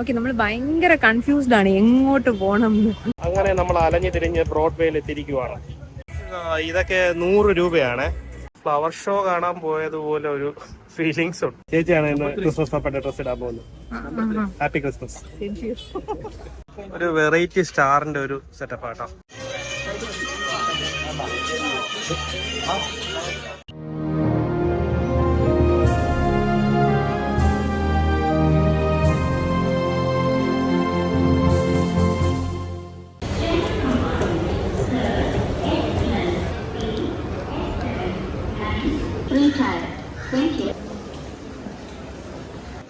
Okay നമ്മൾ ഭയങ്കര confused ആണ്. എങ്ങോട്ട് പോകണം അങ്ങനെ നമ്മൾ അലഞ്ഞു തിരിഞ്ഞ് ബ്രോഡ്വേയിൽ എത്തിയിരിക്കുവാണ്. ഇതൊക്കെ നൂറ് രൂപയാണ്. ഫ്ലവർ ഷോ കാണാൻ പോയതുപോലെ ഒരു ഫീലിങ്സ് ഉണ്ട്. ചേച്ചിയാണ് ഇന്ന് ക്രിസ്മസ് പപ്പയുടെ ഡ്രസ് ഇടാൻ പോകുന്നത്. ഹാപ്പി ക്രിസ്മസ് ഒരു വെറൈറ്റി സ്റ്റാറിന്റെ ഒരു സെറ്റപ്പ് ആട്ടോ.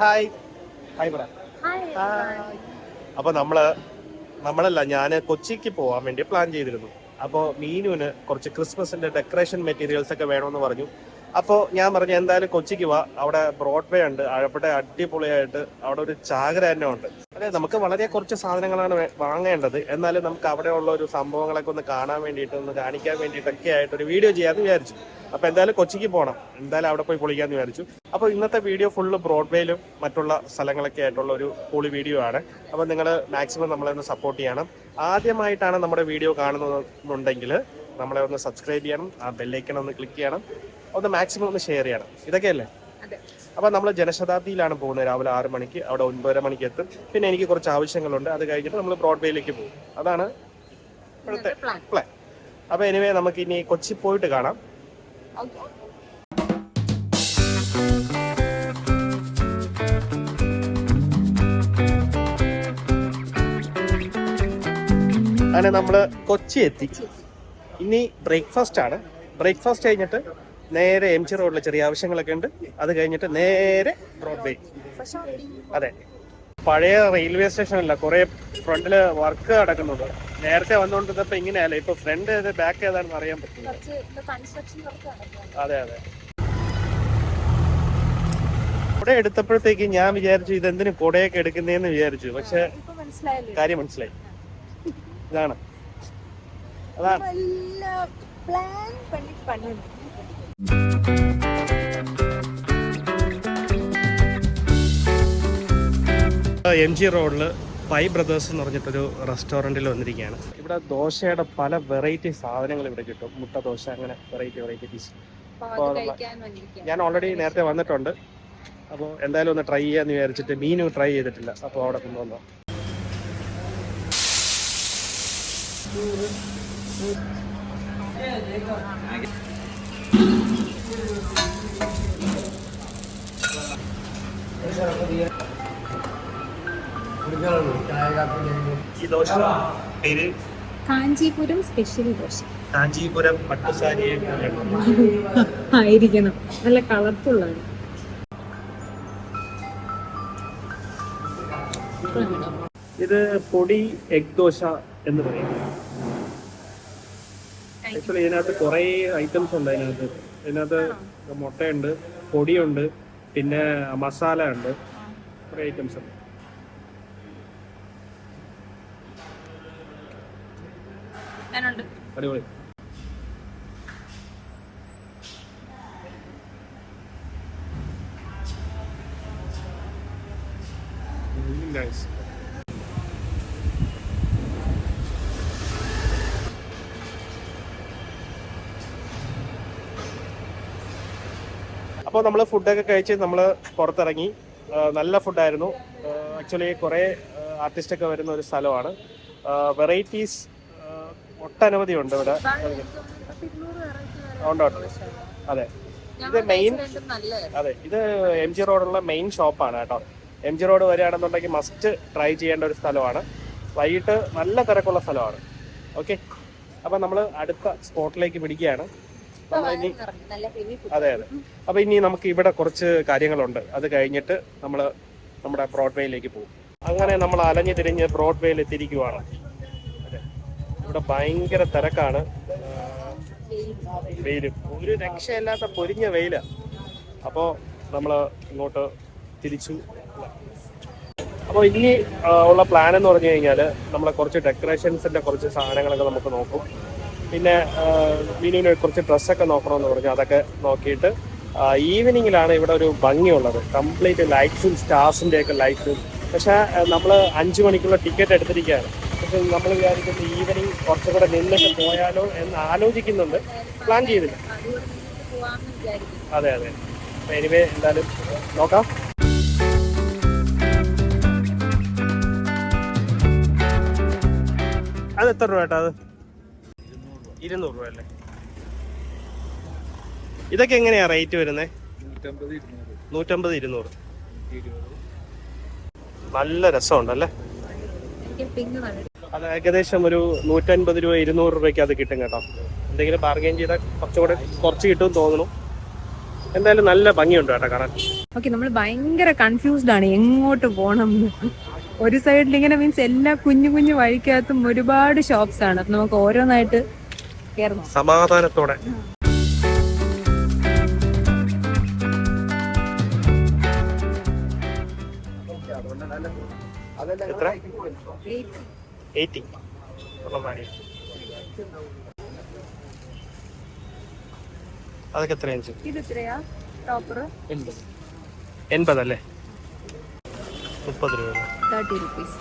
ഹായ് ഹായ് പറ ഹായ്. അപ്പൊ നമ്മൾ നമ്മളല്ല ഞാൻ കൊച്ചിക്ക് പോവാൻ വേണ്ടി പ്ലാൻ ചെയ്തിരുന്നു. അപ്പോൾ മീനുവിന് കുറച്ച് ക്രിസ്മസിന്റെ ഡെക്കറേഷൻ മെറ്റീരിയൽസ് ഒക്കെ വേണമെന്ന് പറഞ്ഞു. അപ്പോൾ ഞാൻ പറഞ്ഞു എന്തായാലും കൊച്ചിക്ക് വാ. അവിടെ ബ്രോഡ്വേ ഉണ്ട്. അവിടെ അടിപൊളിയായിട്ട് അവിടെ ഒരു ചാകര തന്നെ ഉണ്ട്. അതെ നമുക്ക് വളരെ കുറച്ച് സാധനങ്ങളാണ് വാങ്ങേണ്ടത്. എന്നാലും നമുക്ക് അവിടെയുള്ള ഒരു സംഭവങ്ങളൊക്കെ ഒന്ന് കാണാൻ വേണ്ടിയിട്ട് ഒന്ന് കാണിക്കാൻ വേണ്ടിയിട്ടൊക്കെ ആയിട്ട് ഒരു വീഡിയോ ചെയ്യാമെന്ന് വിചാരിച്ചു. അപ്പൊ എന്തായാലും കൊച്ചിക്ക് പോകണം എന്തായാലും അവിടെ പോയി പൊളിക്കാന്ന് വിചാരിച്ചു. അപ്പോൾ ഇന്നത്തെ വീഡിയോ ഫുള്ള് ബ്രോഡ്വേയിലും മറ്റുള്ള സ്ഥലങ്ങളൊക്കെ ആയിട്ടുള്ള ഒരു പൊളി വീഡിയോ ആണ്. അപ്പോൾ നിങ്ങൾ മാക്സിമം നമ്മളെ ഒന്ന് സപ്പോർട്ട് ചെയ്യണം. ആദ്യമായിട്ടാണ് നമ്മുടെ വീഡിയോ കാണുന്നുണ്ടെങ്കിൽ നമ്മളെ ഒന്ന് സബ്സ്ക്രൈബ് ചെയ്യണം. ആ ബെല്ലൈക്കൺ ഒന്ന് ക്ലിക്ക് ചെയ്യണം. ഒന്ന് മാക്സിമം ഒന്ന് ഷെയർ ചെയ്യണം. ഇതൊക്കെയല്ലേ? അതെ. അപ്പൊ നമ്മൾ ജനശതാബ്ദിയിലാണ് പോകുന്നത്. രാവിലെ ആറ് മണിക്ക് അവിടെ ഒൻപതര മണിക്ക് എത്തും. പിന്നെ എനിക്ക് കുറച്ച് ആവശ്യങ്ങളുണ്ട്. അത് കഴിഞ്ഞിട്ട് നമ്മൾ ബ്രോഡ്വേയിലേക്ക് പോകും. അതാണ് ഇപ്പോഴത്തെ പ്ലാൻ അപ്പോൾ എനിവേ നമുക്ക് ഇനി കൊച്ചി പോയിട്ട് കാണാം. അങ്ങനെ നമ്മൾ കൊച്ചി എത്തി ഇനി ബ്രേക്ക്ഫാസ്റ്റ് ആണ്. ബ്രേക്ക്ഫാസ്റ്റ് കഴിഞ്ഞിട്ട് നേരെ എം ജി റോഡിലെ ചെറിയ ആവശ്യങ്ങളൊക്കെ ഉണ്ട്. അത് കഴിഞ്ഞിട്ട് നേരെ ബ്രോഡ്വേ അതെ. പഴയ റെയിൽവേ സ്റ്റേഷനല്ല കുറെ ഫ്രണ്ടിൽ വർക്ക് നടക്കുന്നുണ്ട്. നേരത്തെ വന്നുകൊണ്ടിരുന്നപ്പോ ഇങ്ങനെയല്ല? ഇപ്പൊ ഫ്രണ്ട് ഏത് ബാക്ക് ഏതാണെന്ന് അറിയാൻ പറ്റില്ല. അതെ അതെ. കുട എടുത്തപ്പോഴത്തേക്ക് ഞാൻ വിചാരിച്ചു ഇതെന്തിനു കുടയൊക്കെ എടുക്കുന്നതെന്ന് വിചാരിച്ചു. പക്ഷെ കാര്യം മനസ്സിലായി. ഇതാണ്. അതാണ്. പ്ലാൻ പണി പണി. എം ജി റോഡിൽ പൈ ബ്രദേഴ്സ് എന്ന് പറഞ്ഞിട്ടൊരു റെസ്റ്റോറന്റിൽ വന്നിരിക്കുകയാണ്. ഇവിടെ ദോശയുടെ പല വെറൈറ്റി സാധനങ്ങൾ ഇവിടെ കിട്ടും. മുട്ട ദോശ അങ്ങനെ വെറൈറ്റി വെറൈറ്റി ഡിഷ് ഞാൻ ഓൾറെഡി നേരത്തെ വന്നിട്ടുണ്ട്. അപ്പോൾ എന്തായാലും ഒന്ന് ട്രൈ ചെയ്യാന്ന് വിചാരിച്ചിട്ട് മീനും ട്രൈ ചെയ്തിട്ടില്ല. അപ്പോൾ അവിടെ കൊണ്ടുവന്നോ. ഈ ദോശ പേര് കാഞ്ചീപുരം സ്പെഷ്യൽ ദോശ കാഞ്ചീപുരം പട്ടുസാരി ആയിരിക്കണം. നല്ല കളർഫുള്ളാണ് ഇത് പൊടി എഗ് ദോശ എന്ന് പറയും ആക്ച്വലി ഇതിനകത്ത് കുറെ ഐറ്റംസ് ഉണ്ട് അതിനകത്ത്. ഇതിനകത്ത് മുട്ടയുണ്ട് പൊടിയുണ്ട് പിന്നെ മസാല ഉണ്ട്. കുറെ ഐറ്റംസ് ഉണ്ട്. അടിപൊളി. നൈസ് അപ്പോൾ നമ്മൾ ഫുഡൊക്കെ കഴിച്ച് നമ്മൾ പുറത്തിറങ്ങി. നല്ല ഫുഡായിരുന്നു ആക്ച്വലി കുറേ ആർട്ടിസ്റ്റൊക്കെ വരുന്ന ഒരു സ്ഥലമാണ്. വെറൈറ്റീസ് ഒട്ടനവധി ഉണ്ട് ഇവിടെ. ഉണ്ട് ഉണ്ട്. അതെ. ഇത് മെയിൻ അതെ ഇത് എം ജി റോഡുള്ള മെയിൻ ഷോപ്പാണ് കേട്ടോ. എം ജി റോഡ് വരികയാണെന്നുണ്ടെങ്കിൽ മസ്റ്റ് ട്രൈ ചെയ്യേണ്ട ഒരു സ്ഥലമാണ്. വൈകിട്ട് നല്ല തിരക്കുള്ള സ്ഥലമാണ്. ഓക്കെ അപ്പം നമ്മൾ അടുത്ത സ്പോട്ടിലേക്ക് പിടിക്കുകയാണ് അതെ അതെ. അപ്പൊ ഇനി നമുക്ക് ഇവിടെ കുറച്ച് കാര്യങ്ങളുണ്ട്. അത് കഴിഞ്ഞിട്ട് നമ്മൾ നമ്മുടെ ബ്രോഡ്വേയിലേക്ക് പോകും. അങ്ങനെ നമ്മൾ അലഞ്ഞു തിരിഞ്ഞ് ബ്രോഡ്വേയിൽ എത്തിയിരിക്കുവാണ്. ഇവിടെ ഭയങ്കര തിരക്കാണ്. വെയിലും. ഒരു രക്ഷയില്ലാത്ത പൊരിഞ്ഞ വെയില. അപ്പോ നമ്മൾ ഇങ്ങോട്ട് തിരിച്ചു. അപ്പോൾ ഇനി ഉള്ള പ്ലാൻ എന്ന് പറഞ്ഞു കഴിഞ്ഞാൽ നമ്മളെ കുറച്ച് ഡെക്കറേഷൻസിന്റെ കുറച്ച് സാധനങ്ങളൊക്കെ നമുക്ക് നോക്കും. പിന്നെ മിനുവിന് കുറച്ച് ഡ്രസ്സൊക്കെ നോക്കണമെന്ന് പറഞ്ഞു. അതൊക്കെ നോക്കിയിട്ട് ഈവനിങ്ങിലാണ് ഇവിടെ ഒരു ഭംഗിയുള്ളത്. കംപ്ലീറ്റ് ലൈറ്റ്സും സ്റ്റാർസിന്റെ ഒക്കെ ലൈറ്റ്സും പക്ഷേ നമ്മൾ അഞ്ച് മണിക്കുള്ള ടിക്കറ്റ് എടുത്തിരിക്കുകയാണ്. പക്ഷെ നമ്മൾ വിചാരിക്കുന്നത് ഈവനിങ് കുറച്ചും കൂടെ നിന്നിട്ട് പോയാലോ എന്ന് ആലോചിക്കുന്നുണ്ട്. പ്ലാൻ ചെയ്തില്ല. അതെ അതെ. എനിവേ എന്തായാലും നോക്കാം. അത് എത്ര രൂപ ഏട്ടാ അത്? ഇരുന്നൂറ് രൂപ അല്ലേ? ഇതൊക്കെ എങ്ങനെയാ റേറ്റ് വരുന്നത് നൂറ്റമ്പത് ഇരുന്നൂറ്. നല്ല രസമുണ്ടല്ലേ? അത് ഏകദേശം ഒരു നൂറ്റൻപത് രൂപ ഇരുന്നൂറ് രൂപയ്ക്ക് അത് കിട്ടും കേട്ടോ. എന്തെങ്കിലും ബാർഗെയിൻ ചെയ്താൽ കുറച്ചുകൂടെ കുറച്ച് കിട്ടും തോന്നുന്നു. എന്തായാലും നല്ല ഭംഗിയുണ്ട് കേട്ടോ കാണാൻ. ഓക്കെ നമ്മൾ ഭയങ്കര കൺഫ്യൂസ്ഡ് ആണ് എങ്ങോട്ട് പോകണം ഒരു സൈഡിൽ ഇങ്ങനെ മീൻസ് എല്ലാ കുഞ്ഞു കുഞ്ഞു വഴിക്കകത്തും ഒരുപാട് ഷോപ്സ് ആണ്. അപ്പൊ നമുക്ക് ഓരോന്നായിട്ട് സമാധാനത്തോടെ. എത്ര? എയ്റ്റി. അതൊക്കെ എത്ര ഇഞ്ച്? ഇത് അല്ലേ മുപ്പത് രൂപ. Thirty rupees.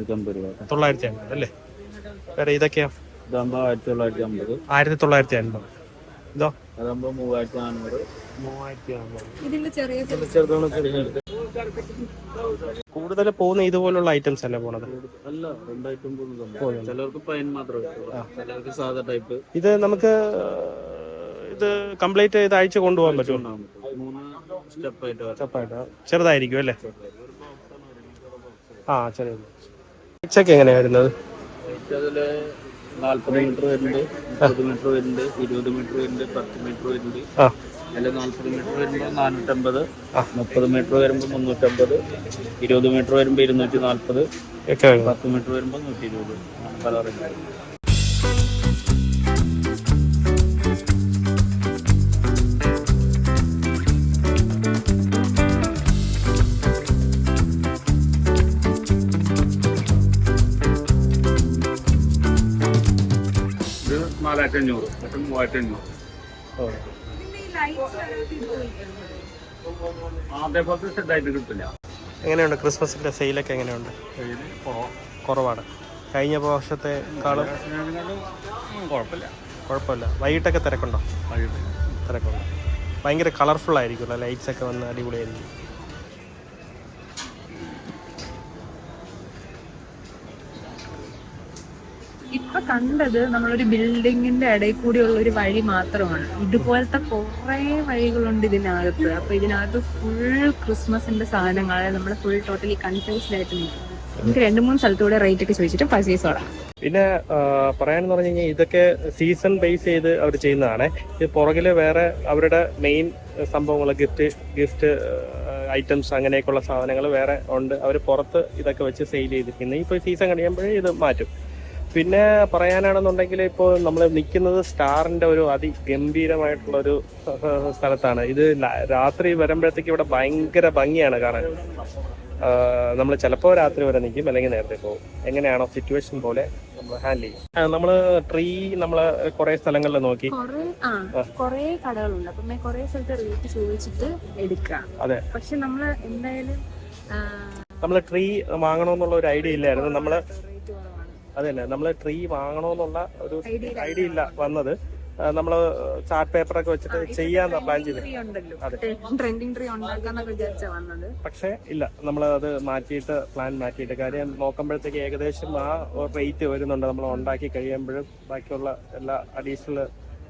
തൊള്ളായിരത്തി അമ്പത് രൂപ. തൊള്ളായിരത്തി അൻപത് അല്ലേ? വേറെ ഇതൊക്കെയാ? ഇതാകുമ്പോൾ ആയിരത്തി തൊള്ളായിരത്തി അമ്പത് ആയിരത്തി തൊള്ളായിരത്തി അൻപത് ഇതോ അതാകുമ്പോൾ മൂവായിരത്തി നാനൂറ് മൂവായിരത്തി കൂടുതൽ പോകുന്ന ഇതുപോലുള്ള ഐറ്റംസ് അല്ലേ പോണത്? അല്ല രണ്ടായിട്ടും പോകുന്നുണ്ട് ചിലർക്ക് പൈൻ മാത്രമേ ഉള്ളൂ. ചിലർക്ക് സാധാ ടൈപ്പ് ഇത് നമുക്ക് ഇത് കംപ്ലീറ്റ് ഇത് അയച്ചു കൊണ്ടുപോകാൻ പറ്റും. സ്റ്റെപ്പായിട്ട് ചെറുതായിരിക്കും അല്ലേ? ആ ചെറിയ ഇച്ചൊക്കെ എങ്ങനെയാ വരുന്നത് റേറ്റ് അതിൽ നാല്പത് മീറ്റർ വരുന്നുണ്ട് മുപ്പത് മീറ്റർ വരുന്നുണ്ട് ഇരുപത് മീറ്റർ വരുന്നുണ്ട് പത്ത് മീറ്റർ വരുന്നുണ്ട്. ആ. അതിൽ നാല്പത് മീറ്റർ വരുമ്പോൾ നാനൂറ്റമ്പത് മുപ്പത് മീറ്റർ വരുമ്പോൾ മുന്നൂറ്റമ്പത് ഇരുപത് മീറ്റർ വരുമ്പോൾ ഇരുന്നൂറ്റി വരുന്നത് പത്ത് മീറ്റർ വരുമ്പോൾ നൂറ്റി ഇരുപത് പല നാലായിരത്തി അഞ്ഞൂറ് മറ്റും മൂവായിരത്തി അഞ്ഞൂറ്. അതേപോലത്തെ സെറ്റായിട്ട് കിട്ടില്ല. എങ്ങനെയുണ്ട് ക്രിസ്മസിന്റെ സെയിലൊക്കെ എങ്ങനെയുണ്ട്? കുറവാണ്. കഴിഞ്ഞ വർഷത്തെ കാളും കുഴപ്പമില്ല. കുഴപ്പമില്ല. വൈകിട്ടൊക്കെ തിരക്കുണ്ടോ? വൈകിട്ട്. തിരക്കുണ്ട്. ഭയങ്കര കളർഫുൾ ആയിരിക്കുമല്ലോ ലൈറ്റ്സ് ഒക്കെ വന്ന് അടിപൊളിയായിരിക്കും. ഇപ്പൊ കണ്ടത് നമ്മളൊരു ബിൽഡിങ്ങിന്റെ ഇടയിൽ കൂടിയുള്ള ഒരു വഴി മാത്രമാണ്. ഇതുപോലത്തെ കുറെ വഴികളുണ്ട് ഇതിനകത്ത്. അപ്പൊ ഇതിനകത്ത് ഫുൾ ക്രിസ്മസിന്റെ സാധനങ്ങൾ നമ്മൾ ഫുൾ ടോട്ടലി കൺഫ്യൂസ്ഡ് ആയിട്ട് നിൽക്കും. നമുക്ക് രണ്ട് മൂന്ന് സ്ഥലത്തൂടെ റേറ്റ് ഒക്കെ ചോദിച്ചിട്ട് പർച്ചേസ് തുടങ്ങാം പിന്നെ പറയാനെന്ന് പറഞ്ഞു കഴിഞ്ഞാൽ ഇതൊക്കെ സീസൺ ബേസ് ചെയ്ത് അവർ ചെയ്യുന്നതാണ്. ഇത് പുറകിൽ വേറെ അവരുടെ മെയിൻ സംഭവങ്ങൾ ഗിഫ്റ്റ് ഗിഫ്റ്റ് ഐറ്റംസ് അങ്ങനെയൊക്കെയുള്ള സാധനങ്ങൾ വേറെ ഉണ്ട്. അവർ പുറത്ത് ഇതൊക്കെ വെച്ച് സെയിൽ ചെയ്തിരിക്കുന്നത് ഇപ്പോൾ സീസൺ കഴിയുമ്പോഴേ ഇത് മാറ്റും. പിന്നെ പറയാനാണെന്നുണ്ടെങ്കിൽ ഇപ്പോൾ നമ്മൾ നിൽക്കുന്നത് സ്റ്റാറിന്റെ ഒരു അതിഗംഭീരമായിട്ടുള്ള ഒരു സ്ഥലത്താണ്. ഇത് രാത്രി വരുമ്പോഴത്തേക്ക് ഇവിടെ ഭയങ്കര ഭംഗിയാണ് കാണാൻ. നമ്മൾ ചിലപ്പോൾ രാത്രി വരെ നിൽക്കും അല്ലെങ്കിൽ നേരത്തെ പോകും. എങ്ങനെയാണോ സിറ്റുവേഷൻ പോലെ നമ്മൾ ഹാൻഡിൽ ചെയ്യും. നമ്മൾ ട്രീ നമ്മൾ കുറേ സ്ഥലങ്ങളിൽ നോക്കി. കൊറേ കടകളുണ്ട്. അപ്പം കൊറേ സ്ഥലത്ത് റേറ്റ് ചോദിച്ചിട്ട് എടുക്കാം. അതെ. പക്ഷെ നമ്മൾ എന്തായാലും നമ്മൾ ട്രീ വാങ്ങണമെന്നുള്ള ഒരു ഐഡിയ ഇല്ലായിരുന്നു. നമ്മൾ അതന്നെ. നമ്മൾ ട്രീ വാങ്ങണമെന്നുള്ള ഒരു ഐഡിയ ഇല്ല വന്നത്. നമ്മൾ ചാർട്ട് പേപ്പർ ഒക്കെ വെച്ചിട്ട് ചെയ്യാന്ന് പ്ലാൻ ചെയ്തു. അതെ. പക്ഷേ ഇല്ല. നമ്മൾ അത് മാറ്റിയിട്ട് പ്ലാൻ മാറ്റിയിട്ട്. കാര്യം നോക്കുമ്പോഴത്തേക്ക് ഏകദേശം ആ റേറ്റ് വരുന്നുണ്ട്. നമ്മൾ ഉണ്ടാക്കി കഴിയുമ്പോഴും ബാക്കിയുള്ള എല്ലാ അഡീഷണൽ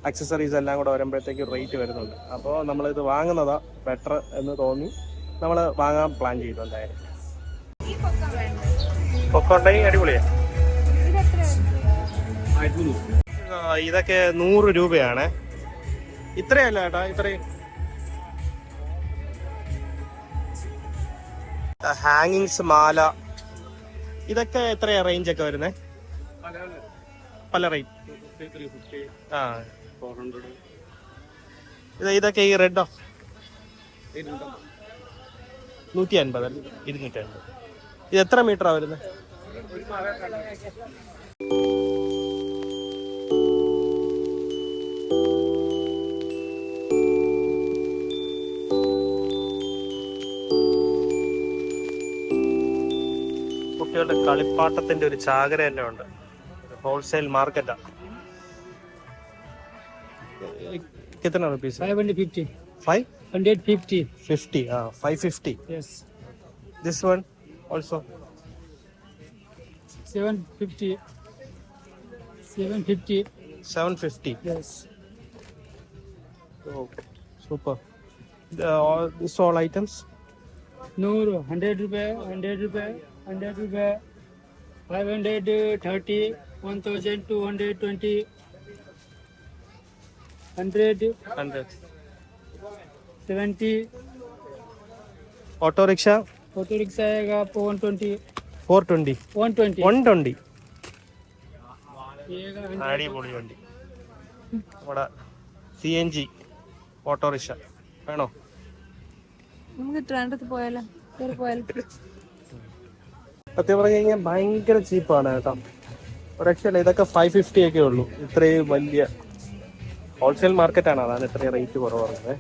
അക്സസറീസ് എല്ലാം കൂടെ വരുമ്പോഴത്തേക്ക് റേറ്റ് വരുന്നുണ്ട്. അപ്പോൾ നമ്മൾ ഇത് വാങ്ങുന്നതാ ബെറ്റർ എന്ന് തോന്നി. നമ്മൾ വാങ്ങാൻ പ്ലാൻ ചെയ്തു എന്തായാലും. ഒക്കെ ഉണ്ടെങ്കിൽ ഇതൊക്കെ നൂറ് രൂപയാണ്. ഇത്രയല്ല ഏട്ടാ ഇത്രയും. ഹാങ്ങിങ്സ് മാല. ഇതൊക്കെ എത്രയാ റേഞ്ച് ഒക്കെ വരുന്നേ? പല റേറ്റ് ആ. ഇതൊക്കെ ഈ റെഡോ നൂറ്റി അൻപത് ഇരുന്നൂറ്റി അൻപത് ഇത് എത്ര മീറ്ററാ വരുന്നത് കുട്ടികളുടെ കളിപ്പാട്ടത്തിന്റെ ഒരു ചാകര തന്നെ ഉണ്ട് ഹോൾസെയിൽ മാർക്കറ്റാ കിത്തന റുപ്പീസ് 550. ഫൈവ് 150. ഫിഫ്റ്റി ആ five fifty Yes. This one also 750. 750. Seven fifty Oh, super. The, all, this all items? No, hundred rupee, hundred rupee, hundred rupee, five hundred thirty, one thousand two hundred twenty, hundred, hundred, seventy. Auto rickshaw auto rickshaw आएगा आपको one twenty four twenty one twenty one twenty आड़ी बड़ी वंडी बड़ा C N G autorickshaw. വേണോ? നമുക്ക് ട്രാൻഡത്ത് പോയാലോ? കയറി പോയാലോ? സത്യം പറഞ്ഞു കഴിഞ്ഞാൽ ഭയങ്കര ചീപ്പാണ് കേട്ടോ. ഒരക്ഷല്ല ഇതൊക്കെ ഫൈവ് ഫിഫ്റ്റി ഒക്കെ ഉള്ളൂ. ഇത്രയും വലിയ ഹോൾസെയിൽ മാർക്കറ്റ് ആണ്. അതാണ് ഇത്രയും റേറ്റ് കുറവ് പറഞ്ഞത്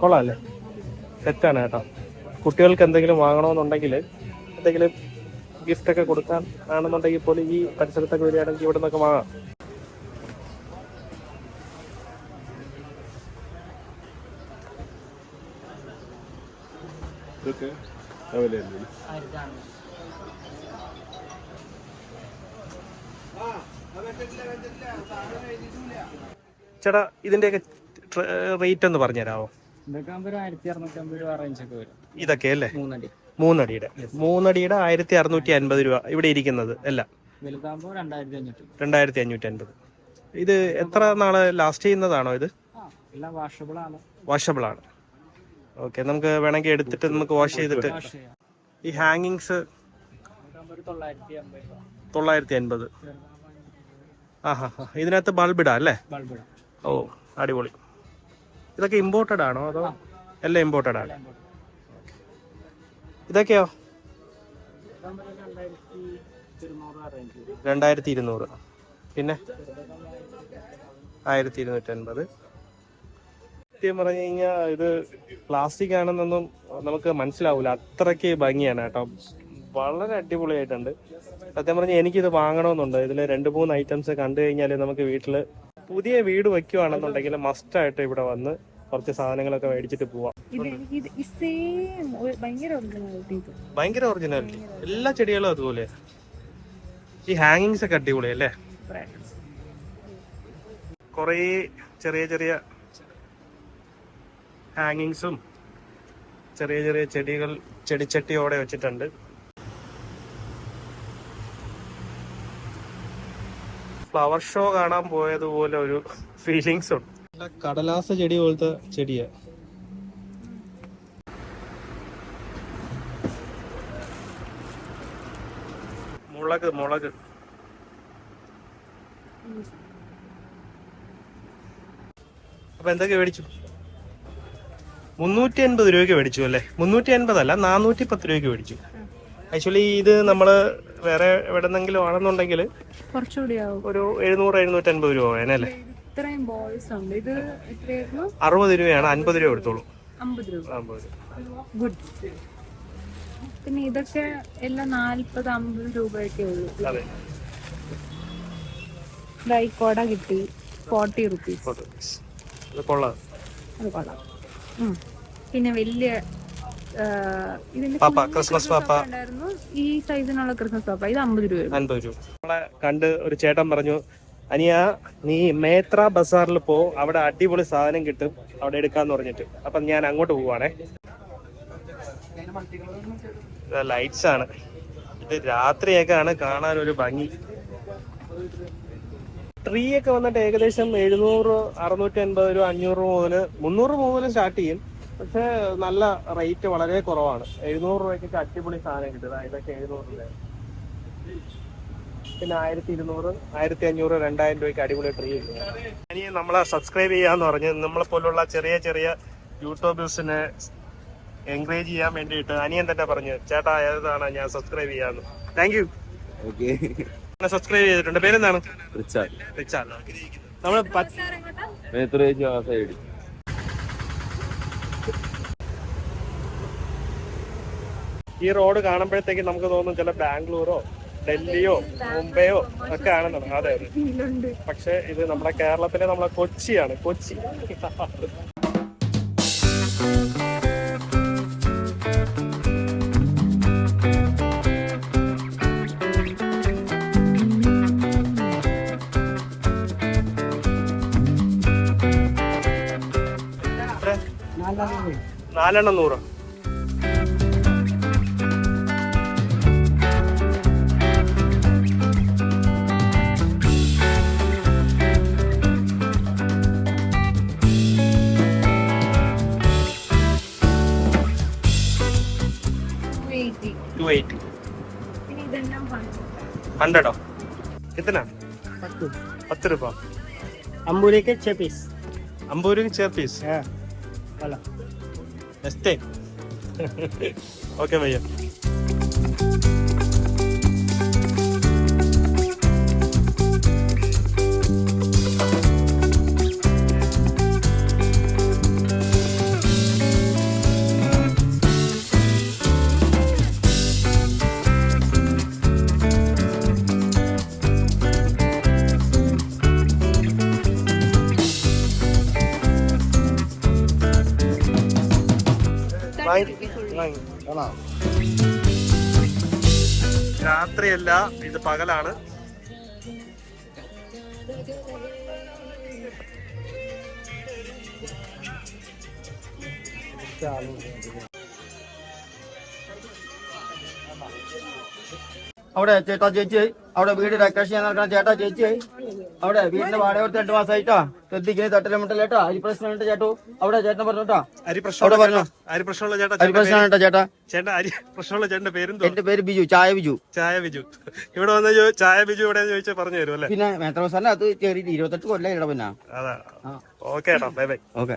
കൊള്ളാല്ലേ? സെറ്റാണ് കേട്ടോ. കുട്ടികൾക്ക് എന്തെങ്കിലും വാങ്ങണമെന്നുണ്ടെങ്കിൽ എന്തെങ്കിലും ഗിഫ്റ്റ് ഒക്കെ കൊടുക്കാൻ ആണെന്നുണ്ടെങ്കിൽ പോലും ഈ പരിസരത്തൊക്കെ വരികയാണെങ്കിൽ ഇവിടെ നിന്നൊക്കെ വാങ്ങാം. ഇതൊക്കെ അവൈലബിൾ ചേട്ടാ ഇതിന്റെയൊക്കെ റേറ്റ് ഒന്ന് പറഞ്ഞുതരാമോ ഇതൊക്കെ ഒക്കെ അല്ലേ? മൂന്നടി. മൂന്നടിയുടെ. മൂന്നടിയുടെ ആയിരത്തി അറുന്നൂറ്റി അൻപത് രൂപ ഇവിടെ ഇരിക്കുന്നത് അല്ല. രണ്ടായിരത്തി അഞ്ഞൂറ്റി അൻപത് ഇത് എത്ര നാൾ ലാസ്റ്റ് ചെയ്യുന്നതാണോ ഇത്? എല്ലാം വാഷബിൾ ആണ്. വാഷബിൾ ആണ്. ഓക്കെ നമുക്ക് വേണമെങ്കിൽ എടുത്തിട്ട് നമുക്ക് വാഷ് ചെയ്തിട്ട് ഈ ഹാങ്ങിങ്സ് തൊള്ളായിരത്തി അൻപത് ആഹാ ഇതിനകത്ത് ബൾബ് ഇടാം അല്ലേ? ഓ അടിപൊളി. ഇതൊക്കെ ഇമ്പോർട്ടഡ് ആണോ അതോ എല്ലാം ഇമ്പോർട്ടഡ് ആണ്? ഇതൊക്കെയോ? രണ്ടായിരത്തി ഇരുന്നൂറ് പിന്നെ? ആയിരത്തി ഇരുന്നൂറ്റി അൻപത് സത്യം പറഞ്ഞു കഴിഞ്ഞാൽ ഇത് പ്ലാസ്റ്റിക് ആണെന്നൊന്നും നമുക്ക് മനസ്സിലാവൂല. അത്രയ്ക്ക് ഭംഗിയാണ് കേട്ടോ. വളരെ അടിപൊളിയായിട്ടുണ്ട്. സത്യം പറഞ്ഞാൽ എനിക്കിത് വാങ്ങണമെന്നുണ്ട്. ഇതിൽ രണ്ട് മൂന്ന് ഐറ്റംസ് കണ്ടു കഴിഞ്ഞാൽ നമുക്ക് വീട്ടിൽ പുതിയ വീട് വെക്കുവാണെന്നുണ്ടെങ്കിൽ മസ്റ്റായിട്ട് ഇവിടെ വന്ന് കുറച്ച് സാധനങ്ങളൊക്കെ മേടിച്ചിട്ട് പോവാം. ഭയങ്കര ഒറിജിനാലിറ്റി എല്ലാ ചെടികളും അതുപോലെ. ഈ ഹാങ്ങിങ്സ് ഒക്കെ അടിപൊളിയല്ലേ? കുറേ ചെറിയ ചെറിയ ഹാങ്ങിങ്സും ചെറിയ ചെറിയ ചെടികൾ ചെടിച്ചട്ടിയോടെ വെച്ചിട്ടുണ്ട്. ഫ്ലവർ ഷോ കാണാൻ പോയതുപോലെ ഒരു ഫീലിങ്സ് ഉണ്ട്. കടലാസ ചെടി പോലത്തെ ചെടിയാ. മുളക് മുളക്. അപ്പൊ എന്തൊക്കെ മേടിച്ചു? മുന്നൂറ്റി അൻപത് രൂപയ്ക്ക് മേടിച്ചു അല്ലേ? മുന്നൂറ്റി അൻപതല്ല നാനൂറ്റി പത്ത് രൂപയ്ക്ക് മേടിച്ചു. ആക്ച്വലി ഇത് നമ്മൾ വേറെ എവിടെന്നെങ്കിലും ആണെന്നുണ്ടെങ്കിൽ കുറച്ചുകൂടി ഒരു എഴുന്നൂറ് എഴുന്നൂറ്റി അൻപത് രൂപ വേണല്ലേ അറുപത് രൂപയാണ് അൻപത് രൂപ എടുത്തോളൂ. ഗുഡ് പിന്നെ ഇതൊക്കെ എല്ലാം നാല്പത് അമ്പത് രൂപയൊക്കെ ഉള്ളൂ. കൊട കിട്ടി. ഫോർട്ടി റുപ്പീസ് കൊള്ളാം. അത് കൊള്ളാം. പിന്നെ വലിയ പാപ്പ, ക്രിസ്മസ്. പാപ്പ. ഈ സൈസിനുള്ള ക്രിസ്മസ് പാപ്പ. ഇത് അമ്പത് രൂപ അൻപത് രൂപ. നമ്മളെ കണ്ട് ഒരു ചേട്ടൻ പറഞ്ഞു അനിയ നീ മേത്ര ബസാറിൽ പോ അവിടെ അടിപൊളി സാധനം കിട്ടും അവിടെ എടുക്കാന്ന് പറഞ്ഞിട്ട്. അപ്പൊ ഞാൻ അങ്ങോട്ട് പോവാണേ. ലൈറ്റ്സ് ആണ്. ഇത് രാത്രിയൊക്കെ ആണ് കാണാൻ ഒരു ഭംഗി. ട്രീ ഒക്കെ വന്നിട്ട് ഏകദേശം എഴുന്നൂറ് അറുന്നൂറ്റി അൻപത് രൂപ അഞ്ഞൂറ് മുതൽ മുന്നൂറ് മുതൽ സ്റ്റാർട്ട് ചെയ്യും. പക്ഷെ നല്ല റേറ്റ് വളരെ കുറവാണ്. എഴുന്നൂറ് രൂപയ്ക്കൊക്കെ അടിപൊളി സാധനം കിട്ടും. ഇതൊക്കെ എഴുന്നൂറ് രൂപ. പിന്നെ ആയിരത്തി ഇരുന്നൂറ് ആയിരത്തി അഞ്ഞൂറ് രണ്ടായിരം രൂപയ്ക്ക് അടിപൊളി ട്രീ ഇനി നമ്മളെ സബ്സ്ക്രൈബ് ചെയ്യാന്ന് പറഞ്ഞ് നമ്മളെ പോലുള്ള ചെറിയ ചെറിയ യൂട്യൂബേഴ്സിനെ എൻകറേജ് ചെയ്യാൻ വേണ്ടിയിട്ട് അനിയൻ തന്നെ പറഞ്ഞു ചേട്ടാ ഏതാണ് ഞാൻ സബ്സ്ക്രൈബ് ചെയ്യാന്ന്? താങ്ക് യു ഓക്കെ സബ്സ്ക്രൈബ് ചെയ്തിട്ടുണ്ട്. പേരെന്താണ്? നമ്മൾ ഈ റോഡ് കാണുമ്പോഴത്തേക്ക് നമുക്ക് തോന്നും ചില ബാംഗ്ലൂരോ ഡൽഹിയോ മുംബൈയോ ഒക്കെ ആണെന്നാണ് അതെ പക്ഷെ ഇത് നമ്മുടെ കേരളത്തിലെ നമ്മളെ കൊച്ചിയാണ്. കൊച്ചി. നാലെണ്ണം നൂറ് ടു എയ്റ്റി പിന്നെ ഇതെല്ലാം ഹൺഡ്രഡോ എത്തന പത്ത് രൂപ अंबूरी के छह पीस അമ്പത് രൂപ ചേർ പീസ് हाँ वाला നെക്സ്റ്റ് ടൈം രാത്രിയല്ല ഇത് പകലാണ്. അവിടെ ചേട്ടാ ചേച്ചി. അവിടെ വീട് ഡെക്കറേഷൻ ചെയ്യാൻ നടക്കണം ചേട്ടാ ചേച്ചി. അവിടെ വീടിന്റെ വാടക കൊടുത്ത് രണ്ട് മാസമായിട്ടാ ശ്രദ്ധിക്കുന്നത് തട്ടലമുട്ടല്ലേട്ടാ അരി പ്രശ്നമുണ്ട് ചേട്ടു. അവിടെ ചേട്ടൻ പറഞ്ഞോട്ടാ. അരി അവിടെ പ്രശ്നമുള്ള പറഞ്ഞോ. അരി പ്രശ്നമുള്ള ചേട്ടാ അരി പ്രശ്നമാണ് ചേട്ടാ. ചേട്ടാ അരി പ്രശ്നമുള്ള ചേട്ടന്റെ പേര് എന്റെ പേര് ബിജു ചായ ബിജു. ചായ ബിജു. ഇവിടെ വന്ന ചായ ബിജു ഇവിടെ ചോദിച്ചാൽ പറഞ്ഞു തരും അല്ലേ? പിന്നെ മേത്ര സാറിന് അത് ചെറിയ ഇരുപത്തെട്ട് കൊല്ലം ഇവിടെ പിന്നെ. അതാ. Okay bye bye. Okay.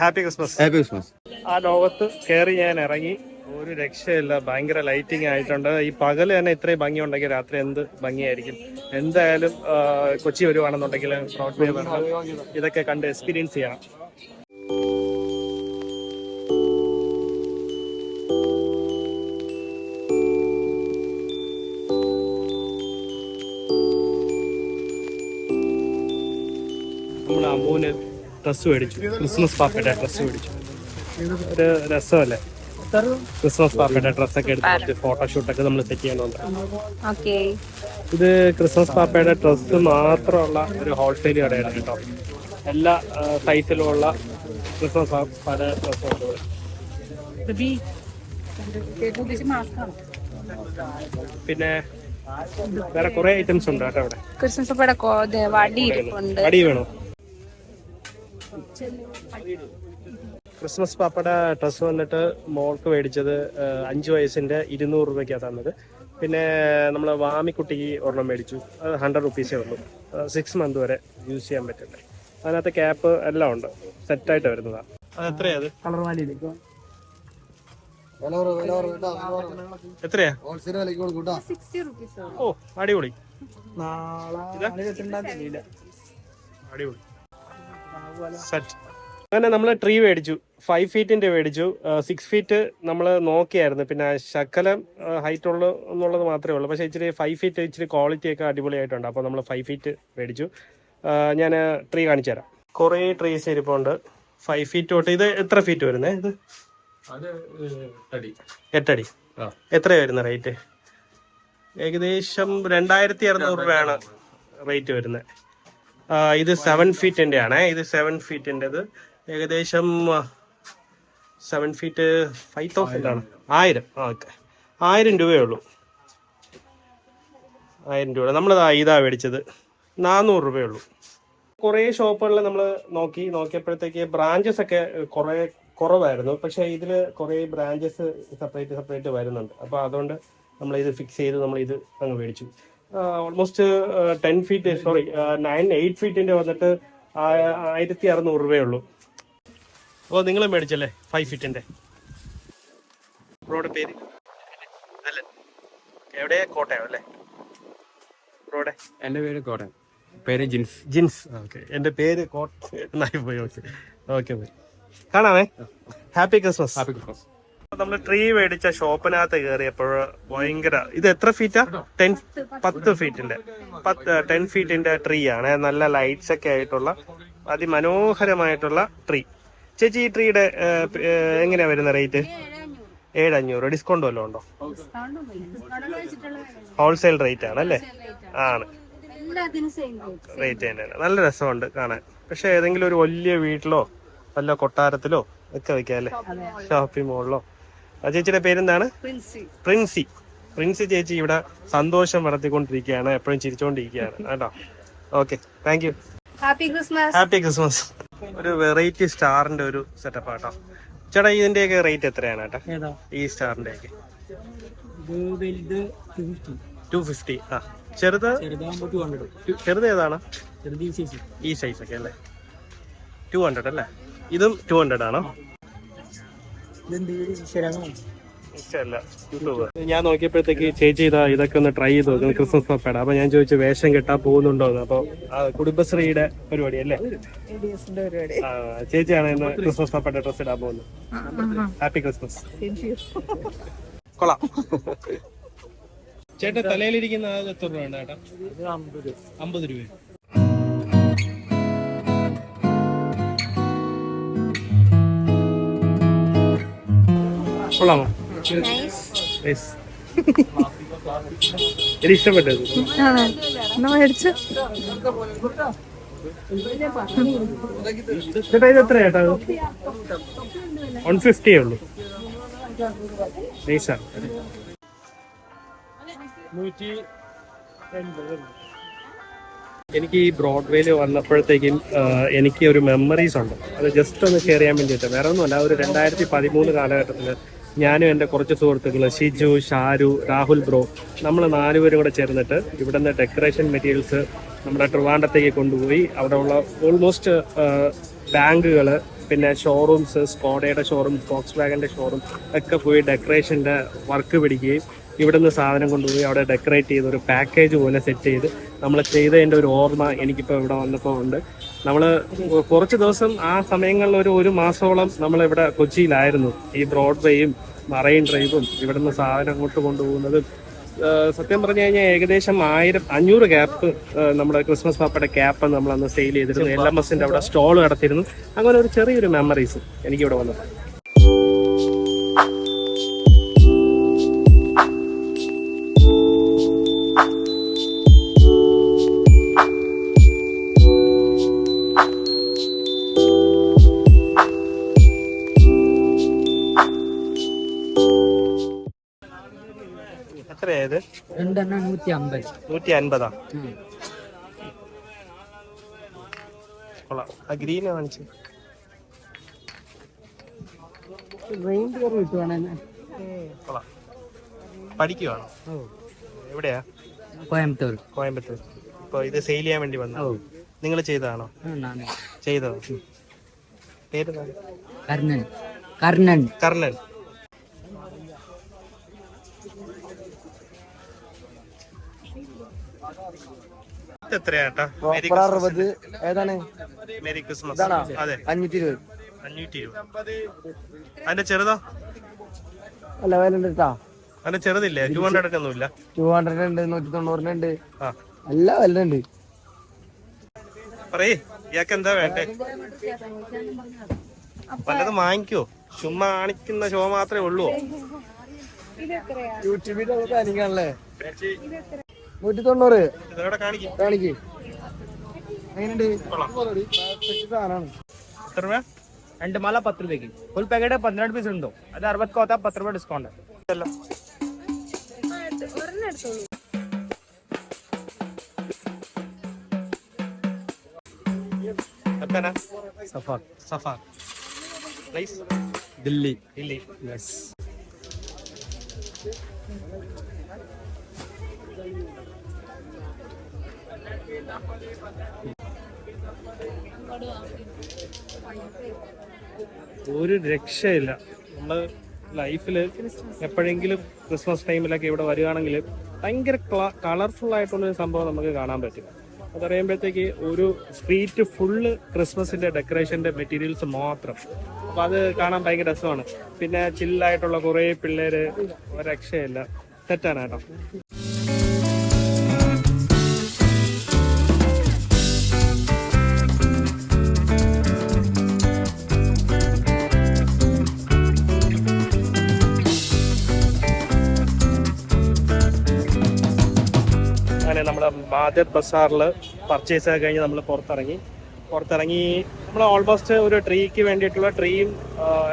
Happy Christmas. Happy Christmas. ആ ലോകത്ത് കയറി ഞാൻ ഇറങ്ങി. ഒരു രക്ഷയില്ല. ഭയങ്കര ലൈറ്റിംഗ് ആയിട്ടുണ്ട്. ഈ പകൽ തന്നെ ഇത്രയും ഭംഗി ഉണ്ടെങ്കിൽ രാത്രി എന്ത് ഭംഗിയായിരിക്കും? എന്തായാലും കൊച്ചി വരുവാണെന്നുണ്ടെങ്കിൽ ഇതൊക്കെ കണ്ട് എക്സ്പീരിയൻസ് ചെയ്യണം. ഡ്രസ് മേടിച്ചു. ക്രിസ്മസ് പാപ്പയുടെ ഡ്രസ്സ് മേടിച്ചു. ഒരു രസമല്ലേ? ക്രിസ്മസ് പാപ്പയുടെ ഡ്രസ്സൊക്കെ എടുത്ത് ഫോട്ടോഷൂട്ടൊക്കെ നമ്മൾ സെറ്റ് ചെയ്യണമുണ്ട് ഓക്കെ. ഇത് ക്രിസ്മസ് പാപ്പയുടെ ഡ്രസ്സ് മാത്രമുള്ള ഒരു ഹോൾസെയിൽ കടയാണ് കേട്ടോ. എല്ലാ സൈസിലുമുള്ള ക്രിസ്മസ് പാപ്പയുടെ ഡ്രസ്സുണ്ട് പിന്നെ വേറെ കുറെ ഐറ്റംസ് ഉണ്ട് കേട്ടോ അവിടെ ക്രിസ്മസ് പാപ്പയുടെ വടി ഇരിപ്പുണ്ട് അടി വേണോ? ക്രിസ്മസ് പാപ്പയുടെ ഡ്രസ്സ് വന്നിട്ട് മോൾക്ക് മേടിച്ചത് അഞ്ച് വയസ്സിന്റെ ഇരുന്നൂറ് രൂപയ്ക്കാണ് തന്നത്. പിന്നെ നമ്മൾ വാമിക്കുട്ടിക്ക് ഒരെണ്ണം മേടിച്ചു. അത് ഹൺഡ്രഡ് റുപ്പീസേ ഉള്ളൂ. സിക്സ് മന്ത് വരെ യൂസ് ചെയ്യാൻ പറ്റില്ല അതിനകത്ത് ക്യാപ്പ് എല്ലാം ഉണ്ട്. സെറ്റായിട്ട് വരുന്നതാണ് അത്? എത്രയാ? അത് കളർ വാലി ഓ അടിപൊളി. അടിപൊളി. സെറ്റ് അങ്ങനെ നമ്മൾ ട്രീ മേടിച്ചു. ഫൈവ് ഫീറ്റിന്റെ മേടിച്ചു. സിക്സ് ഫീറ്റ് നമ്മൾ നോക്കിയായിരുന്നു. പിന്നെ ശകലം ഹൈറ്റ് ഉള്ളു എന്നുള്ളത് മാത്രമേ ഉള്ളൂ. പക്ഷേ ഇച്ചിരി ഫൈവ് ഫീറ്റ് ഇച്ചിരി ക്വാളിറ്റി ഒക്കെ അടിപൊളിയായിട്ടുണ്ട്. അപ്പോൾ നമ്മൾ ഫൈവ് ഫീറ്റ് മേടിച്ചു. ഞാൻ ട്രീ കാണിച്ചു തരാം. കുറേ ട്രീസ് ഇരിപ്പുണ്ട്. ഫൈവ് ഫീറ്റ് തൊട്ട് ഇത് എത്ര ഫീറ്റ് വരുന്നേ? ഇത് എട്ടടി. എത്ര വരുന്ന റേറ്റ് ഏകദേശം രണ്ടായിരത്തി അറുന്നൂറ് രൂപയാണ് റേറ്റ് വരുന്നത് ഇത് സെവൻ ഫീറ്റിന്റെ ആണേ ഇത് സെവൻ ഫീറ്റിന്റെത് ഏകദേശം സെവൻ ഫീറ്റ് ഫൈവ് തൗസൻഡ് ആണ്. ആയിരം. ഓക്കെ. ആയിരം രൂപയേ ഉള്ളൂ. ആയിരം രൂപ. നമ്മൾ ഇതാ മേടിച്ചത്. നാനൂറ് രൂപയേ ഉള്ളൂ. കുറേ ഷോപ്പുകളിൽ നമ്മൾ നോക്കി നോക്കിയപ്പോഴത്തേക്ക് ബ്രാഞ്ചസ് ഒക്കെ കുറേ കുറവായിരുന്നു. പക്ഷേ ഇതിൽ കുറേ ബ്രാഞ്ചസ് സെപ്പറേറ്റ് സെപ്പറേറ്റ് വരുന്നുണ്ട്. അപ്പോൾ അതുകൊണ്ട് നമ്മൾ ഇത് ഫിക്സ് ചെയ്ത് നമ്മൾ ഇത് അങ്ങ് മേടിച്ചു. Almost ten feet sorry nine eight ഫീറ്റിന്റെ വന്നിട്ട് ആയിരത്തി അറുന്നൂറ് രൂപയേ ഉള്ളൂ. അപ്പോൾ നിങ്ങൾ മേടിച്ചല്ലേ? ഫൈവ് ഫിറ്റിന്റെ ബ്രോയുടെ പേര്? അല്ല? എവിടെ? കോട്ടയം അല്ലേ? ബ്രോയുടെ? എന്റെ പേര് കോട്ടയം. പേര് ജിൻസ്. ജിൻസ്. ഓക്കെ എന്റെ പേര് കോട്ടയം. പോയി. ഓക്കെ ഓക്കെ പോയി കാണാമേ? ഹാപ്പി ക്രിസ്മസ് ഹാപ്പി ക്രിസ്മസ് നമ്മൾ ട്രീ മേടിച്ച ഷോപ്പിനകത്ത് കയറിയപ്പോൾ ഭയങ്കര ഇത് എത്ര ഫീറ്റാ ടെൻ പത്ത് ഫീറ്റിന്റെ പത്ത് ടെൻ ഫീറ്റിന്റെ ട്രീ ആണ്. നല്ല ലൈറ്റ്സ് ഒക്കെ ആയിട്ടുള്ള അതിമനോഹരമായിട്ടുള്ള ട്രീ ചേച്ചി ഈ ട്രീയുടെ എങ്ങനെയാ വരുന്ന റേറ്റ് ഏഴഞ്ഞൂറ്. ഡിസ്കൗണ്ട് വല്ലതും ഉണ്ടോ? ഹോൾസെയിൽ റേറ്റ് ആണ് അല്ലേ? ആണ്. റേറ്റ് തന്നെയാണ് നല്ല രസമുണ്ട് കാണാൻ. പക്ഷെ ഏതെങ്കിലും ഒരു വലിയ വീട്ടിലോ വല്ല കൊട്ടാരത്തിലോ ഒക്കെ വെക്കാം അല്ലേ? ഷോപ്പിംഗ് മോളിലോ ആ ചേച്ചിയുടെ പേരെന്താണ്? പ്രിൻസി. പ്രിൻസി. ചേച്ചി ഇവിടെ സന്തോഷം വളർത്തിക്കൊണ്ടിരിക്കുകയാണ് എപ്പോഴും ചിരിച്ചുകൊണ്ടിരിക്കുകയാണ് കേട്ടോ. Okay. Thank you. Happy Christmas happy Christmas ഒരു വെറൈറ്റി സ്റ്റാറിന്റെ ഒരു സെറ്റപ്പ് ആട്ടോ ചേട്ടാ ഇതിന്റെയൊക്കെ റേറ്റ് എത്രയാണ് ചേട്ടാ? ഈ സ്റ്റാറിന്റെ ഒക്കെ ടു ഫിഫ്റ്റി ആ. ചെറുത്? ചെറുത് ഏതാണ്? ഈ സൈസ് ഒക്കെ അല്ലേ? ടു ഹൺഡ്രഡ് അല്ലേ? ഇതും ടു ഹൺഡ്രഡ് ആണോ? ഞാൻ നോക്കിയപ്പോഴത്തേക്ക് ചേച്ചി ഇതാ ഇതൊക്കെ ഒന്ന് ട്രൈ ചെയ്ത് നോക്കുന്നു ക്രിസ്മസ് പപ്പയുടെ അപ്പൊ ഞാൻ ചോദിച്ചു വേഷം കെട്ടാൻ പോകുന്നുണ്ടോ എന്ന്. അപ്പൊ കുടുംബശ്രീയുടെ പരിപാടി അല്ലേ? ആ, ചേച്ചിയാണ് ഇന്ന് ക്രിസ്മസ് പപ്പയുടെ ഡ്രസ് ഇടാൻ പോകുന്നത്. ഹാപ്പി ക്രിസ്മസ് കൊള്ളാം. ചേട്ടാ തലയിലിരിക്കുന്ന എത്ര രൂപ ഉണ്ട് ചേട്ടാ അമ്പത് രൂപ. കൊള്ളാമോ? എനിക്ക് ഇഷ്ടപ്പെട്ടത്. ചേട്ടാ ഇത് എത്ര ചേട്ടാ? വൺ ഫിഫ്റ്റിയേ ഉള്ളൂ. നൈസാണ് നൂറ്റി എൺപത്. എനിക്ക് ഈ ബ്രോഡ്വേയിൽ വന്നപ്പോഴത്തേക്കും എനിക്ക് ഒരു മെമ്മറീസ് ഉണ്ട്. അത് ജസ്റ്റ് ഒന്ന് ഷെയർ ചെയ്യാൻ വേണ്ടിയിട്ട്. വേറെ ഒന്നുമല്ല ഒരു രണ്ടായിരത്തി പതിമൂന്ന് കാലഘട്ടത്തിൽ ഞാനും എന്റെ കുറച്ച് സുഹൃത്തുക്കൾ ഷിജു ഷാരു രാഹുൽ ബ്രോ നമ്മൾ നാലുപേരും കൂടെ ചേർന്നിട്ട് ഇവിടുന്ന് ഡെക്കറേഷൻ മെറ്റീരിയൽസ് നമ്മുടെ ട്രിവാൻഡത്തേക്ക് കൊണ്ടുപോയി. അവിടെ ഉള്ള ഓൾമോസ്റ്റ് ബാങ്കുകൾ പിന്നെ ഷോറൂംസ് സ്കോഡയുടെ ഷോറൂം ഫോക്സ് വാഗന്റെ ഷോറൂം ഒക്കെ പോയി ഡെക്കറേഷന്റെ വർക്ക് പിടിക്കുകയും ഇവിടുന്ന് സാധനം കൊണ്ടുപോയി അവിടെ ഡെക്കറേറ്റ് ചെയ്ത് ഒരു പാക്കേജ് പോലെ സെറ്റ് ചെയ്ത് നമ്മൾ ചെയ്തതിന്റെ ഒരു ഓർമ്മ എനിക്കിപ്പോൾ ഇവിടെ വന്നപ്പോൾ ഉണ്ട്. നമ്മൾ കുറച്ച് ദിവസം ആ സമയങ്ങളിൽ ഒരു ഒരു മാസത്തോളം നമ്മൾ ഇവിടെ കൊച്ചിയിലായിരുന്നു. ഈ ബ്രോഡ്വേയും മറൈൻ ഡ്രൈവും ഇവിടുന്ന് സാധനം അങ്ങോട്ട് കൊണ്ടുപോകുന്നതും സത്യം പറഞ്ഞു കഴിഞ്ഞാൽ ഏകദേശം ആയിരം അഞ്ഞൂറ് ക്യാപ്പ് നമ്മുടെ ക്രിസ്മസ് പാപ്പയുടെ ക്യാപ്പ് നമ്മൾ അന്ന് സെയിൽ ചെയ്തിരുന്നു. എൽ എം എസിന്റെ അവിടെ സ്റ്റോൾ നടത്തിയിരുന്നു അങ്ങനെ ഒരു ചെറിയൊരു മെമ്മറീസ് എനിക്കിവിടെ വന്നത്. നൂറ്റി അൻപതാ കൊള്ളാം. ഗ്രീൻ കാണിച്ചു. എവിടെയാ? കോയമ്പത്തൂർ. കോയമ്പത്തൂർ. ഇപ്പൊ ഇത് സെയിൽ ചെയ്യാൻ വേണ്ടി വന്നു നിങ്ങൾ ചെയ്തതാണോ? ചെയ്തോ പേര് കർണൻ. കർണൻ. കർണൻ. എത്രയാട്ടാ? മേരി അറുപത് ഏതാണ്. മേരി ക്രിസ്മസ് അതെ. അഞ്ഞൂറ്റി ഇരുപത് അഞ്ഞൂറ്റി ഇരുപത് അതിന്റെ ചെറുതോ? അല്ല വില ഉണ്ട് കേട്ടാ അതിന്റെ ചെറുതില്ലേ? ടു ഹൺഡ്രഡ് ഒന്നുമില്ല. ടു ഹൺഡ്രഡ് ഉണ്ട് നൂറ്റി തൊണ്ണൂറിന് ഉണ്ട്. എല്ലാ വില ഉണ്ട് പറയേ ഇയാൾക്ക് എന്താ വേണ്ടേ? വല്ലതും വാങ്ങിക്കോ. ചുമ്മാ കാണിക്കുന്ന ഷോ മാത്രമേ ഉള്ളൂ. യൂട്യൂബിൽ കാണിക്കാണല്ലേ? നൂറ്റി തൊണ്ണൂറ് കാണിക്ക്? എങ്ങനെയുണ്ട്? എത്ര രൂപ രണ്ട് മാല പത്ത് രൂപയ്ക്ക്. ഫുൾ പാക്കറ്റ് പന്ത്രണ്ട് പീസ് ഉണ്ടോ. അത് അറുപത് കോത്ത പത്ത് രൂപ ഡിസ്കൗണ്ട് ദില്ലി. ദില്ലി. യെസ് ഒരു രക്ഷയില്ല. നമ്മൾ ലൈഫിൽ എപ്പോഴെങ്കിലും ക്രിസ്മസ് ടൈമിലൊക്കെ ഇവിടെ വരികയാണെങ്കിൽ ഭയങ്കര കളർഫുൾ ആയിട്ടുള്ളൊരു സംഭവം നമുക്ക് കാണാൻ പറ്റും. അത് പറയുമ്പോഴത്തേക്ക് ഒരു സ്ട്രീറ്റ് ഫുള്ള് ക്രിസ്മസിന്റെ ഡെക്കറേഷന്റെ മെറ്റീരിയൽസ് മാത്രം. അപ്പൊ അത് കാണാൻ ഭയങ്കര രസമാണ്. പിന്നെ ചില്ലായിട്ടുള്ള കുറേ പിള്ളേര് രക്ഷയില്ല സെറ്റാണ് കേട്ടോ. നമ്മൾ ബാദ്യ ബസാറിൽ പർച്ചേസ് ഒക്കെ കഴിഞ്ഞ് നമ്മൾ പുറത്തിറങ്ങി. പുറത്തിറങ്ങി നമ്മൾ ഓൾമോസ്റ്റ് ഒരു ട്രീക്ക് വേണ്ടിയിട്ടുള്ള ട്രീയും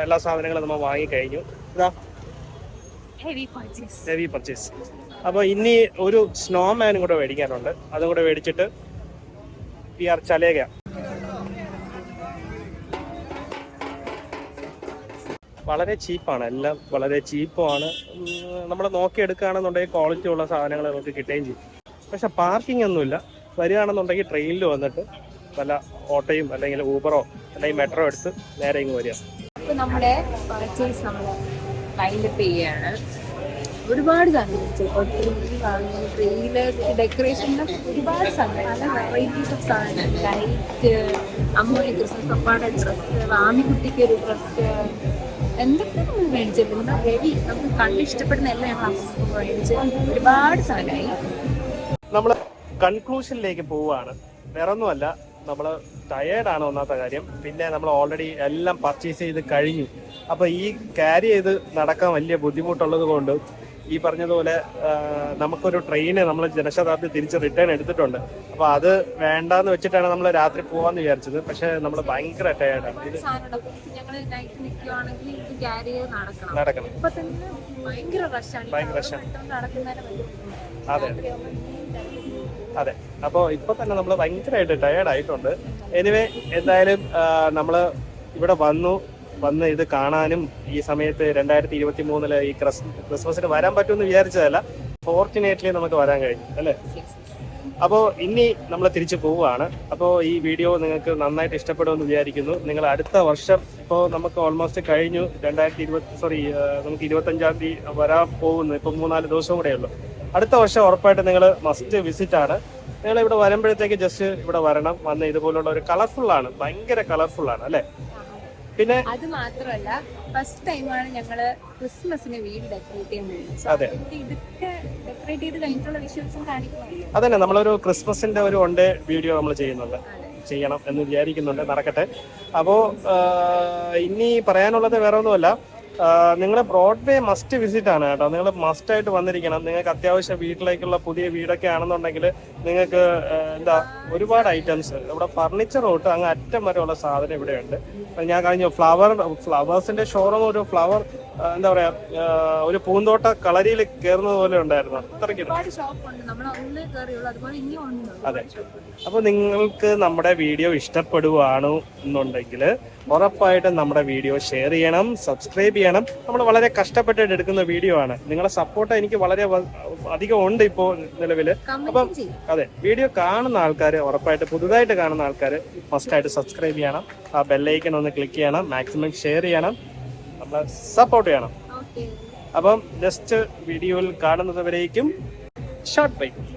എല്ലാ സാധനങ്ങളും നമ്മൾ വാങ്ങിക്കഴിഞ്ഞു ഇതാ ഹെവി പർച്ചേസ് ഹെവി പർച്ചേസ് അപ്പോൾ ഇനി ഒരു സ്നോമാനും കൂടെ മേടിക്കാനുണ്ട്. അതും കൂടെ മേടിച്ചിട്ട് വി ആർ ചലേക വളരെ ചീപ്പാണ്. എല്ലാം വളരെ ചീപ്പുമാണ് നമ്മൾ നോക്കിയെടുക്കുകയാണെന്നുണ്ടെങ്കിൽ ക്വാളിറ്റി ഉള്ള സാധനങ്ങൾ നമുക്ക് കിട്ടുകയും ചെയ്യും. പക്ഷെ പാർക്കിംഗ് ഒന്നുമില്ല. വരികയാണെന്നുണ്ടെങ്കിൽ ട്രെയിനിൽ വന്നിട്ട് വല്ല ഓട്ടോയും അല്ലെങ്കിൽ ഊബറോ അല്ലെങ്കിൽ മെട്രോ എടുത്ത് നേരെ ഇങ്ങ് വരിക. പർച്ചേസ് ഒരുപാട് സാധനങ്ങൾ ഒരുപാട് സാധനം പല വെറൈറ്റീസ് ഓഫ് സാധനം ലൈറ്റ് നമ്മൾ എല്ലാം ഒരുപാട് സാധനമായി. നമ്മൾ കൺക്ലൂഷനിലേക്ക് പോവുകയാണ്. വേറെ ഒന്നുമല്ല നമ്മൾ ആണ് ഒന്നാമത്തെ കാര്യം. പിന്നെ നമ്മൾ ഓൾറെഡി എല്ലാം പർച്ചേസ് ചെയ്ത് കഴിഞ്ഞു. അപ്പൊ ഈ ക്യാരി ചെയ്ത് നടക്കാൻ വലിയ ബുദ്ധിമുട്ടുള്ളത് കൊണ്ട് ഈ പറഞ്ഞതുപോലെ നമുക്കൊരു ട്രെയിന് നമ്മൾ ജനശതാബ്ദി തിരിച്ച് റിട്ടേൺ എടുത്തിട്ടുണ്ട്. അപ്പൊ അത് വേണ്ടാന്ന് വെച്ചിട്ടാണ് നമ്മൾ രാത്രി പോവാന്ന് വിചാരിച്ചത്. പക്ഷെ നമ്മൾ ഭയങ്കര ടയേർഡാണ് ഇത് നടക്കണം. ഭയങ്കര റഷാണ് അതെ. അതെ. അപ്പോൾ ഇപ്പൊ തന്നെ നമ്മൾ ഭയങ്കരമായിട്ട് ടയേർഡ് ആയിട്ടുണ്ട്. എനിവേ എന്തായാലും നമ്മൾ ഇവിടെ വന്നു. വന്ന് ഇത് കാണാനും ഈ സമയത്ത് രണ്ടായിരത്തി ഇരുപത്തി മൂന്നിൽ ഈ ക്രിസ് ക്രിസ്മസിന് വരാൻ പറ്റുമെന്ന് വിചാരിച്ചതല്ല ഫോർച്ചുനേറ്റ്ലി നമുക്ക് വരാൻ കഴിഞ്ഞു അല്ലേ? അപ്പോൾ ഇനി നമ്മൾ തിരിച്ചു പോവുകയാണ്. അപ്പോൾ ഈ വീഡിയോ നിങ്ങൾക്ക് നന്നായിട്ട് ഇഷ്ടപ്പെടുമെന്ന് വിചാരിക്കുന്നു. നിങ്ങൾ അടുത്ത വർഷം ഇപ്പോൾ നമുക്ക് ഓൾമോസ്റ്റ് കഴിഞ്ഞു. രണ്ടായിരത്തി ഇരുപത്തി സോറി നമുക്ക് ഇരുപത്തഞ്ചാം തീയതി വരാൻ പോകുന്നു. ഇപ്പം മൂന്നാൽ ദിവസം കൂടെ ഉള്ളൂ. അടുത്ത വർഷം ഉറപ്പായിട്ട് നിങ്ങൾ മസ്റ്റ് വിസിറ്റ് ആണ്. നിങ്ങൾ ഇവിടെ വരുമ്പോഴത്തേക്ക് ജസ്റ്റ് ഇവിടെ വരണം. വന്ന് ഇതുപോലുള്ള ഒരു കളർഫുൾ ആണ്. ഭയങ്കര കളർഫുൾ ആണ് അല്ലേ? പിന്നെ അത് മാത്രമല്ല ഫസ്റ്റ് ടൈമാണ് ഞങ്ങൾ ക്രിസ്മസിന് വീട് ഡെക്കറേറ്റ് ചെയ്യുന്നത്. അതെ. ഇതൊക്കെ ഡെക്കറേറ്റ് ചെയ്ത് കഴിഞ്ഞിട്ടുള്ള വിഷ്വൽസും കാണിക്കുന്നുണ്ട് അതന്നെ നമ്മളൊരു ക്രിസ്മസിന്റെ ഒരു വൺ ഡേ വീഡിയോ നമ്മൾ ചെയ്യുന്നുണ്ട്. ചെയ്യണം എന്ന് വിചാരിക്കുന്നുണ്ട്. നടക്കട്ടെ. അപ്പോൾ ഇനി പറയാനുള്ളത് വേറെ ഒന്നുമല്ല നിങ്ങൾ ബ്രോഡ്വേ മസ്റ്റ് വിസിറ്റ് ആണ് കേട്ടോ. നിങ്ങൾ മസ്റ്റ് ആയിട്ട് വന്നിരിക്കണം. നിങ്ങൾക്ക് അത്യാവശ്യം വീട്ടിലേക്കുള്ള പുതിയ വീടൊക്കെ ആണെന്നുണ്ടെങ്കിൽ നിങ്ങൾക്ക് എന്താ ഒരുപാട് ഐറ്റംസ് ഇവിടെ ഫർണിച്ചർ തൊട്ട് അങ്ങ് അറ്റം വരെയുള്ള സാധനം ഇവിടെയുണ്ട്. ഞാൻ കഴിഞ്ഞു. ഫ്ലവർ ഫ്ലവേഴ്സിന്റെ ഷോറൂം ഒരു ഫ്ലവർ എന്താ പറയാ ഒരു പൂന്തോട്ട കളരിയിൽ കയറുന്നത് പോലെ ഉണ്ടായിരുന്നു. അത്രയ്ക്ക്. അതെ. അപ്പൊ നിങ്ങൾക്ക് നമ്മുടെ വീഡിയോ ഇഷ്ടപ്പെടുവാണ് എന്നുണ്ടെങ്കിൽ ഉറപ്പായിട്ടും നമ്മുടെ വീഡിയോ ഷെയർ ചെയ്യണം സബ്സ്ക്രൈബ് ചെയ്യണം. നമ്മൾ വളരെ കഷ്ടപ്പെട്ടിട്ട് എടുക്കുന്ന വീഡിയോ ആണ്. നിങ്ങളുടെ സപ്പോർട്ട് എനിക്ക് വളരെ അധികം ഉണ്ട് ഇപ്പോ നിലവിൽ അപ്പം അതെ വീഡിയോ കാണുന്ന ആൾക്കാർ ഉറപ്പായിട്ട് പുതുതായിട്ട് കാണുന്ന ആൾക്കാർ ഫസ്റ്റ് ആയിട്ട് സബ്സ്ക്രൈബ് ചെയ്യണം. ആ ബെല്ലൈക്കൻ ഒന്ന് ക്ലിക്ക് ചെയ്യണം. മാക്സിമം ഷെയർ ചെയ്യണം. നമ്മളെ സപ്പോർട്ട് ചെയ്യണം. അപ്പം നെക്സ്റ്റ് വീഡിയോയിൽ കാണുന്നത് വരേക്കും ഷോർട്ട് ബൈക്ക്